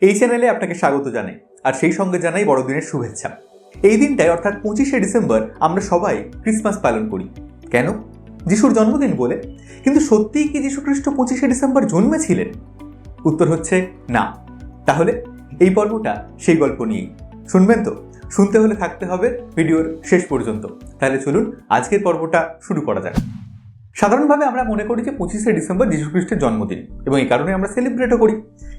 এই চ্যানেলে আপনাকে স্বাগত জানাই। আর সেই সঙ্গে জানাই বড়দিনের শুভেচ্ছা। এই দিনটায় অর্থাৎ পঁচিশে ডিসেম্বর আমরা সবাই ক্রিসমাস পালন করি। কেন? যিশুর জন্মদিন বলে। কিন্তু সত্যিই কি যিশু খ্রিস্ট পঁচিশে ডিসেম্বর জন্মেছিলেন? উত্তর হচ্ছে না। তাহলে এই পর্বটা সেই গল্প নিয়েই। শুনবেন তো? শুনতে হলে থাকতে হবে ভিডিওর শেষ পর্যন্ত। তাহলে চলুন আজকের পর্বটা শুরু করা যাক। সাধারণভাবে আমরা মনে করি যে পঁচিশে ডিসেম্বর যীশুখ্রিস্টের জন্মদিন, এবং এই কারণে আমরা সেলিব্রেটও করি।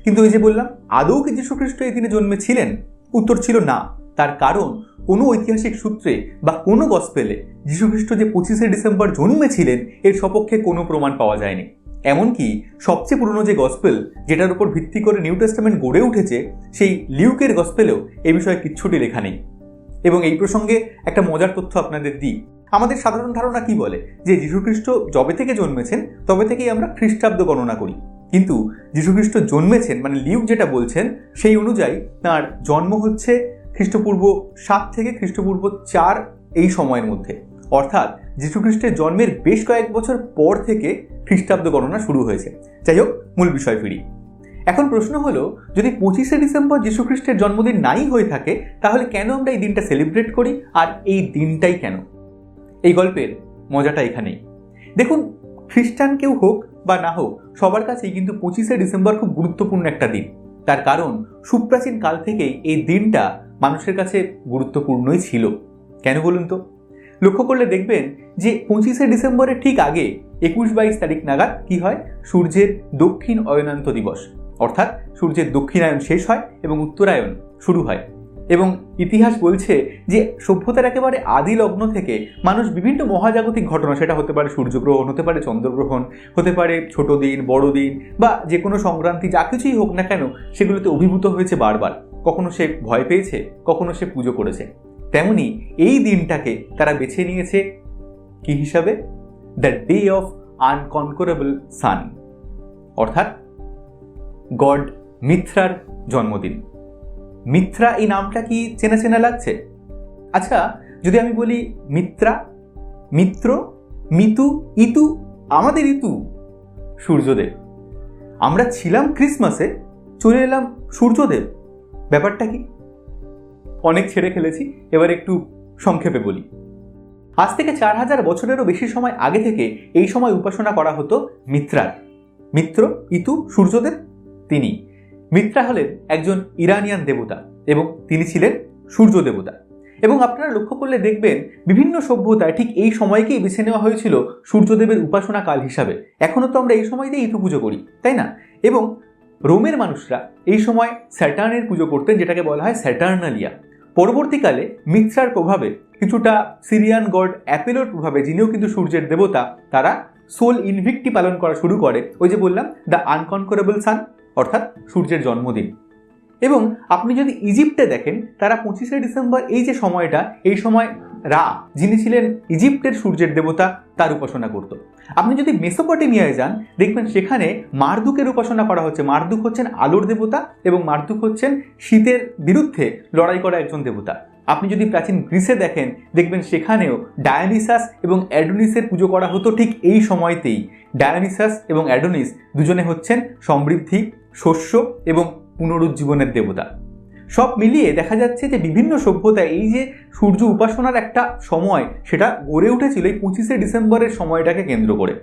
কিন্তু এই যে বললাম, আদৌ কি যীশুখ্রিস্ট এই দিনে জন্মেছিলেন? উত্তর ছিল না। তার কারণ কোনো ঐতিহাসিক সূত্রে বা কোনো গসপেলে যীশুখ্রিস্ট যে পঁচিশে ডিসেম্বর জন্মেছিলেন, এর সপক্ষে কোনো প্রমাণ পাওয়া যায়নি। এমনকি সবচেয়ে পুরনো যে গসপেল যেটার উপর ভিত্তি করে নিউ টেস্টামেন্ট গড়ে উঠেছে, সেই লিউকের গসপেলেও এ বিষয়ে কিচ্ছুটি লেখা নেই। এবং এই প্রসঙ্গে একটা মজার তথ্য আপনাদের দিই। আমাদের সাধারণ ধারণা কি বলে? যে যীশুখ্রিস্ট যবে থেকে জন্মেছেন, তবে থেকেই আমরা খ্রিস্টাব্দ গণনা করি। কিন্তু যীশুখ্রিস্ট জন্মেছেন মানে লিউক যেটা বলছেন, সেই অনুযায়ী তার জন্ম হচ্ছে খ্রিস্টপূর্ব সাত থেকে খ্রিস্টপূর্ব চার এই সময়ের মধ্যে। অর্থাৎ যীশুখ্রিস্টের জন্মের বেশ কয়েক বছর পর থেকে খ্রিস্টাব্দ গণনা শুরু হয়েছে। যাই হোক, মূল বিষয় ফিরি। এখন প্রশ্ন হলো, যদি পঁচিশে ডিসেম্বর যীশুখ্রিস্টের জন্মদিন নাই হয়ে থাকে, তাহলে কেন আমরা এই দিনটা সেলিব্রেট করি? আর এই দিনটাই কেন? এই গল্পের মজাটা এখানেই। দেখুন, খ্রিস্টান কেউ হোক বা না হোক, সবার কাছেই কিন্তু পঁচিশে ডিসেম্বর খুব গুরুত্বপূর্ণ একটা দিন। তার কারণ, সুপ্রাচীন কাল থেকেই এই দিনটা মানুষের কাছে গুরুত্বপূর্ণই ছিল। কেন বলুন তো? লক্ষ্য করলে দেখবেন যে পঁচিশে ডিসেম্বরের ঠিক আগে একুশ বাইশ তারিখ নাগাদ কি হয়? সূর্যের দক্ষিণ অয়নান্ত দিবস। অর্থাৎ সূর্যের দক্ষিণায়ন শেষ হয় এবং উত্তরায়ণ শুরু হয়। এবং ইতিহাস বলছে যে সভ্যতার একেবারে আদি লগ্ন থেকে মানুষ বিভিন্ন মহাজাগতিক ঘটনা, সেটা হতে পারে সূর্যগ্রহণ, হতে পারে চন্দ্রগ্রহণ, হতে পারে ছোট দিন, বড় দিন বা যে কোনো সংক্রান্তি, যা কিছুই হোক না কেন সেগুলোতে অভিভূত হয়েছে বারবার। কখনো সে ভয় পেয়েছে, কখনো সে পুজো করেছে। তেমনি এই দিনটাকে তারা বেছে নিয়েছে কি হিসাবে? The day of unconquerable sun অর্থাৎ গড মিথ্রার জন্মদিন। মিত্রা এই নামটা কি চেনা চেনা লাগছে? আচ্ছা যদি আমি বলি মিত্রা, মিত্র, মিতু, ইতু, আমাদের ইতু, সূর্যদেব। আমরা ছিলাম ক্রিসমাসে, চলে এলাম সূর্যদেব। ব্যাপারটা কি? অনেক ছেড়ে ফেলেছি, এবার একটু সংক্ষেপে বলি। আজ থেকে চার হাজার বছরেরও বেশি সময় আগে থেকে এই সময় উপাসনা করা হতো মিত্রার। মিত্র, ইতু, সূর্যদেব, তিনি। মিত্রা হলেন একজন ইরানিয়ান দেবতা এবং তিনি ছিলেন সূর্য দেবতা। এবং আপনারা লক্ষ্য করলে দেখবেন বিভিন্ন সভ্যতায় ঠিক এই সময়কেই বেছে নেওয়া হয়েছিল সূর্যদেবের উপাসনা কাল হিসাবে। এখনও তো আমরা এই সময়তেই ইতু পুজো করি, তাই না? এবং রোমের মানুষরা এই সময় স্যাটার্নের পুজো করতেন, যেটাকে বলা হয় স্যাটার্নালিয়া। পরবর্তীকালে মিত্রার প্রভাবে কিছুটা সিরিয়ান গড অ্যাপেলোর প্রভাবে, যিনিও কিন্তু সূর্যের দেবতা, তারা সোল ইনভিক্টি পালন করা শুরু করে। ওই যে বললাম, দ্য আনকনকোরেবল সান। অর্থাৎ সূর্যের জন্মদিন। এবং আপনি যদি ইজিপ্টে দেখেন, তারা পঁচিশে ডিসেম্বর এই যে সময়টা, এই সময় রা, যিনি ছিলেন ইজিপ্টের সূর্যের দেবতা, তার উপাসনা করত। আপনি যদি মেসোপটেমিয়ায় যান, দেখবেন সেখানে মারদুকের উপাসনা করা হচ্ছে। মারদুক হচ্ছেন আলোর দেবতা এবং মারদুক হচ্ছেন শীতের বিরুদ্ধে লড়াই করা একজন দেবতা। আপনি যদি প্রাচীন গ্রিসে দেখেন, দেখবেন সেখানেও ডায়ানিসাস এবং অ্যাডোনিসের পুজো করা হতো ঠিক এই সময়তেই। ডায়ানিসাস এবং অ্যাডোনিস দুজনে হচ্ছেন সমৃদ্ধি শস্য এবং পুনরুজ্জীবনের দেবতা। সব মিলিয়ে দেখা যাচ্ছে যে বিভিন্ন সভ্যতায় এই যে সূর্য উপাসনার একটা সময়, সেটা গড়ে উঠেছিল এই পঁচিশে ডিসেম্বরের সময়টাকে কেন্দ্র করে।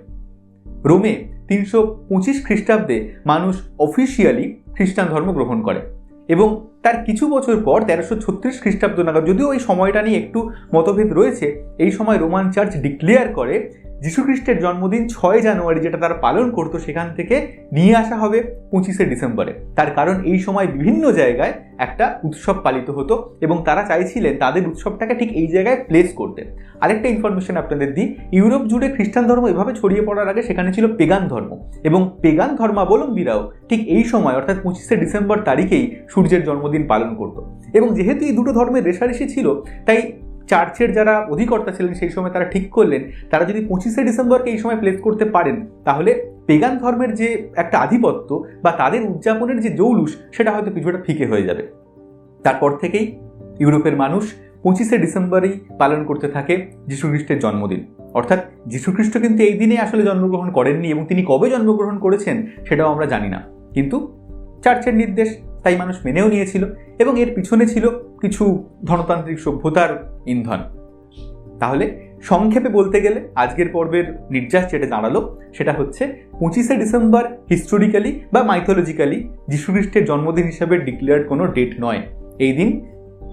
রোমে তিনশো পঁচিশ খ্রিস্টাব্দে মানুষ অফিসিয়ালি খ্রিস্টান ধর্ম গ্রহণ করে এবং তার কিছু বছর পর তেরোশো ছত্রিশ খ্রিস্টাব্দ নাগাদ, যদিও এই সময়টা নিয়ে একটু মতভেদ রয়েছে, এই সময় রোমান চার্চ ডিক্লেয়ার করে যীশুখ্রিস্টের জন্মদিন ছয় জানুয়ারি যেটা তারা পালন করতো, সেখান থেকে নিয়ে আসা হবে পঁচিশে ডিসেম্বরে। তার কারণ এই সময় বিভিন্ন জায়গায় একটা উৎসব পালিত হতো এবং তারা চাইছিলেন তাদের উৎসবটাকে ঠিক এই জায়গায় প্লেস করতে। আরেকটা ইনফরমেশন আপনাদের দিই, ইউরোপ জুড়ে খ্রিস্টান ধর্ম এভাবে ছড়িয়ে পড়ার আগে সেখানে ছিল পেগান ধর্ম এবং পেগান ধর্মাবলম্বীরাও ঠিক এই সময়, অর্থাৎ পঁচিশে ডিসেম্বর তারিখেই সূর্যের জন্মদিন পালন করত। এবং যেহেতু এই দুটো ধর্মের রেশারেশি ছিল, তাই চার্চের যারা অধিকর্তা ছিলেন সেই সময় তারা ঠিক করলেন, তারা যদি পঁচিশে ডিসেম্বরকে এই সময় প্লেস করতে পারেন, তাহলে পেগান ধর্মের যে একটা আধিপত্য বা তাদের উদযাপনের যে জৌলুস, সেটা হয়তো কিছুটা ফিকে হয়ে যাবে। তারপর থেকেই ইউরোপের মানুষ পঁচিশে ডিসেম্বরেই পালন করতে থাকে যীশুখ্রিস্টের জন্মদিন। অর্থাৎ যীশুখ্রিস্ট কিন্তু এই দিনে আসলে জন্মগ্রহণ করেননি এবং তিনি কবে জন্মগ্রহণ করেছেন, সেটাও আমরা জানি না। কিন্তু চার্চের নির্দেশ তাই মানুষ মেনেও নিয়েছিল এবং এর পিছনে ছিল কিছু ধনতান্ত্রিক সভ্যতার ইন্ধন। তাহলে সংক্ষেপে বলতে গেলে আজকের পর্বের নির্যাস যেটা দাঁড়াল সেটা হচ্ছে পঁচিশে ডিসেম্বর হিস্টোরিক্যালি বা মাইথোলজিক্যালি যীশুখ্রিস্টের জন্মদিন হিসাবে ডিক্লেয়ার্ড কোনো ডেট নয়। এই দিন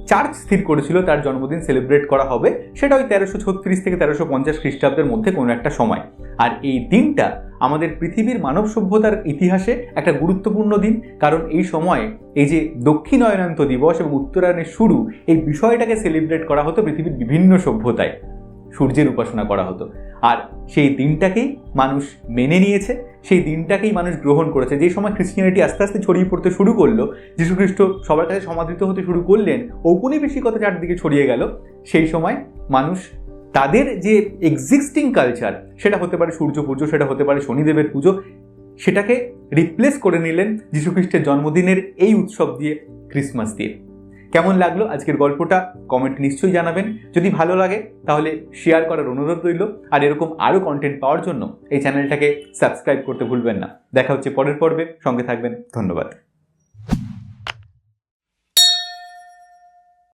চার্চ স্থির করেছিল, তার জন্মদিন সেলিব্রেট করা হবে, সেটা ওই তেরোশো ছত্রিশ থেকে তেরোশো পঞ্চাশ খ্রিস্টাব্দের মধ্যে কোনো একটা সময়। আর এই দিনটা আমাদের পৃথিবীর মানব সভ্যতার ইতিহাসে একটা গুরুত্বপূর্ণ দিন। কারণ এই সময় এই যে দক্ষিণায়নান্ত দিবস এবং উত্তরায়ণের শুরু, এই বিষয়টাকে সেলিব্রেট করা হতো পৃথিবীর বিভিন্ন সভ্যতায়। সূর্যের উপাসনা করা হতো। আর সেই দিনটাকেই মানুষ মেনে নিয়েছে, সেই দিনটাকেই মানুষ গ্রহণ করেছে। যে সময় খ্রিস্টিয়ানিটি আস্তে আস্তে ছড়িয়ে পড়তে শুরু করল, যীশুখ্রিস্ট সবার কাছে সমাদৃত হতে শুরু করলেন, ঔপনিবেশিকতা চারদিকে ছড়িয়ে গেল, সেই সময় মানুষ তাদের যে এক্সিস্টিং কালচার সেটা হতে পারে সূর্য পুজো, সেটা হতে পারে শনিদেবের পুজো, সেটাকে রিপ্লেস করে নিলেন যীশুখ্রিস্টের জন্মদিনের এই উৎসব দিয়ে ক্রিসমাস দিয়ে। কেমন লাগল আজকের গল্পটা? কমেন্ট নিশ্চয়ই জানাবেন। যদি ভালো লাগে, তাহলে শেয়ার করার অনুরোধ রইল। আর এরকম আরও কন্টেন্ট পাওয়ার জন্য এই চ্যানেলটাকে সাবস্ক্রাইব করতে ভুলবেন না। দেখা হচ্ছে পরের পর্বে। সঙ্গে থাকবেন। ধন্যবাদ।